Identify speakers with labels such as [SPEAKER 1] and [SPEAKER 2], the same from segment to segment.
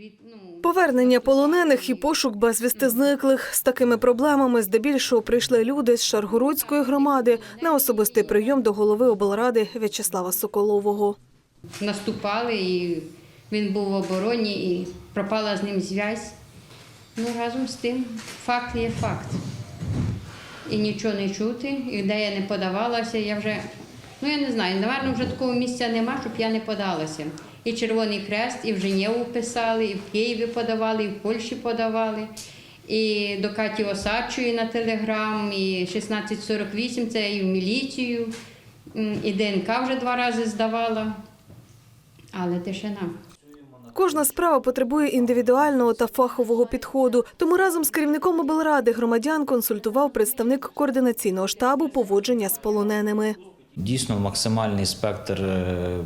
[SPEAKER 1] ну
[SPEAKER 2] Повернення полонених і пошук безвісти зниклих з такими проблемами здебільшого прийшли люди з Шаргородської громади на особистий прийом до голови облради В'ячеслава Соколового.
[SPEAKER 1] наступали, і він був в обороні, і пропала з ним зв'язь. Ну, разом з тим, факт є факт. І нічого не чути, і де я не подавалася, я вже, ну я не знаю, напевно, вже такого місця нема, щоб я не подалася. І Червоний Хрест, і в Женєву писали, і в Києві подавали, і в Польщі подавали. І до Каті Осадчої на телеграм, і 1648 це і в міліцію, і ДНК вже два рази здавала. Але тишина.
[SPEAKER 2] Кожна справа потребує індивідуального та фахового підходу. Тому разом з керівником облради громадян консультував представник координаційного штабу поводження з полоненими.
[SPEAKER 3] Дійсно, максимальний спектр е,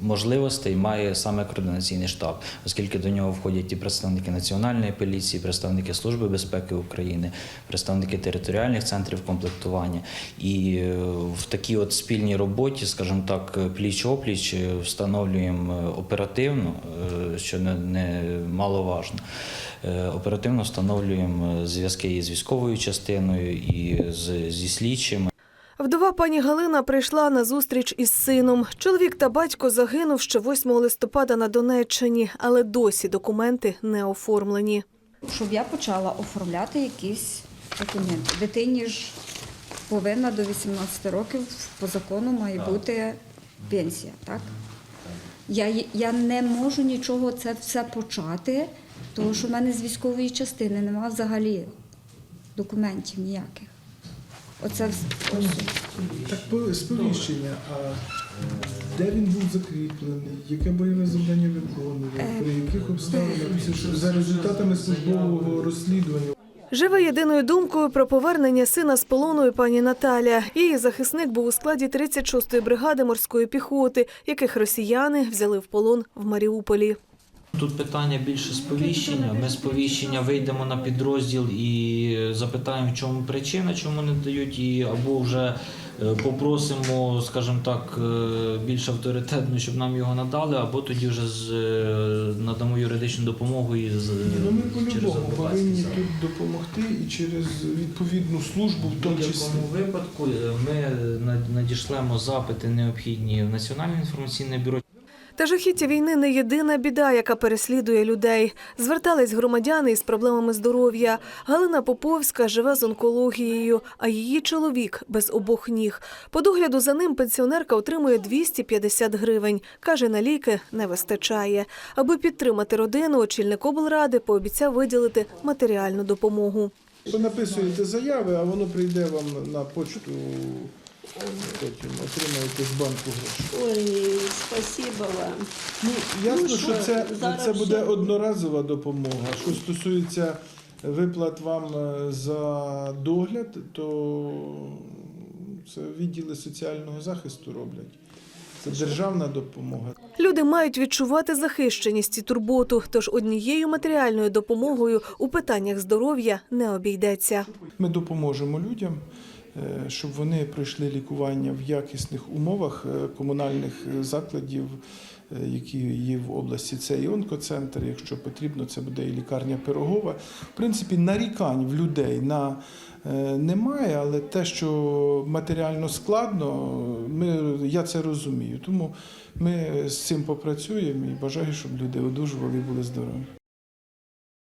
[SPEAKER 3] можливостей має саме координаційний штаб, оскільки до нього входять і представники національної поліції, представники Служби безпеки України, представники територіальних центрів комплектування. І е, в такій от спільній роботі, скажімо так, пліч-опліч е, встановлюємо е, оперативно, що не, маловажно. Оперативно встановлюємо зв'язки із військовою частиною і зі слідчими.
[SPEAKER 2] Вдова пані Галина прийшла на зустріч із сином. Чоловік та батько загинув ще 8 листопада на Донеччині, але досі документи не оформлені.
[SPEAKER 4] щоб я почала оформляти якісь документи. Дитині ж повинна до 18 років по закону має бути пенсія, так? Я, я не можу нічого це все почати, тому що в мене з військової частини немає взагалі документів ніяких. Оце.
[SPEAKER 5] Так по- сповіщення, а де він був закріплений, яке бойове завдання виконував, при яких обставинах за результатами службового розслідування.
[SPEAKER 2] Живе єдиною думкою про повернення сина з полону і пані Наталя. Її захисник був у складі 36-ї бригади морської піхоти, яких росіяни взяли в полон в Маріуполі.
[SPEAKER 6] Тут питання більше сповіщення. Ми сповіщення вийдемо на підрозділ і запитаємо, в чому причина, чому не дають, і або вже е, попросимо, скажімо так, е, більш авторитетно, щоб нам його надали, або тоді вже з, е, надамо юридичну допомогу і з
[SPEAKER 5] Ну ми
[SPEAKER 6] через
[SPEAKER 5] по-любому повинні тут допомогти і через відповідну службу, в
[SPEAKER 6] В
[SPEAKER 5] тому числі.
[SPEAKER 6] будь-якому випадку ми надішлемо запити необхідні в Національне інформаційне бюро.
[SPEAKER 2] Та жахіття війни не єдина біда, яка переслідує людей. Звертались громадяни із проблемами здоров'я. Галина Поповська живе з онкологією, а її чоловік без обох ніг. По догляду за ним пенсіонерка отримує 250 гривень. Каже, на ліки не вистачає. Аби підтримати родину, очільник облради пообіцяв виділити матеріальну допомогу.
[SPEAKER 5] Ви написуєте заяви, а воно прийде вам на почту, потім отримаєте з банку гроші.
[SPEAKER 7] Ой, спасибо вам.
[SPEAKER 5] Ну, ясно,
[SPEAKER 7] Ну,
[SPEAKER 5] що
[SPEAKER 7] що,
[SPEAKER 5] це,
[SPEAKER 7] зараз
[SPEAKER 5] це буде
[SPEAKER 7] все.
[SPEAKER 5] одноразова допомога. Що стосується виплат вам е, за догляд, то це відділи соціального захисту роблять. Це державна допомога.
[SPEAKER 2] Люди мають відчувати захищеність і турботу, тож однією матеріальною допомогою у питаннях здоров'я не обійдеться.
[SPEAKER 5] Ми допоможемо людям, щоб вони пройшли лікування в якісних умовах е, комунальних е, закладів, е, які є в області. Це і онкоцентр, якщо потрібно, це буде і лікарня Пирогова. В принципі, нарікань в людей на е, немає, але те, що матеріально складно, ми, я це розумію. Тому ми з цим попрацюємо і бажаю, щоб люди одужували і були здорові.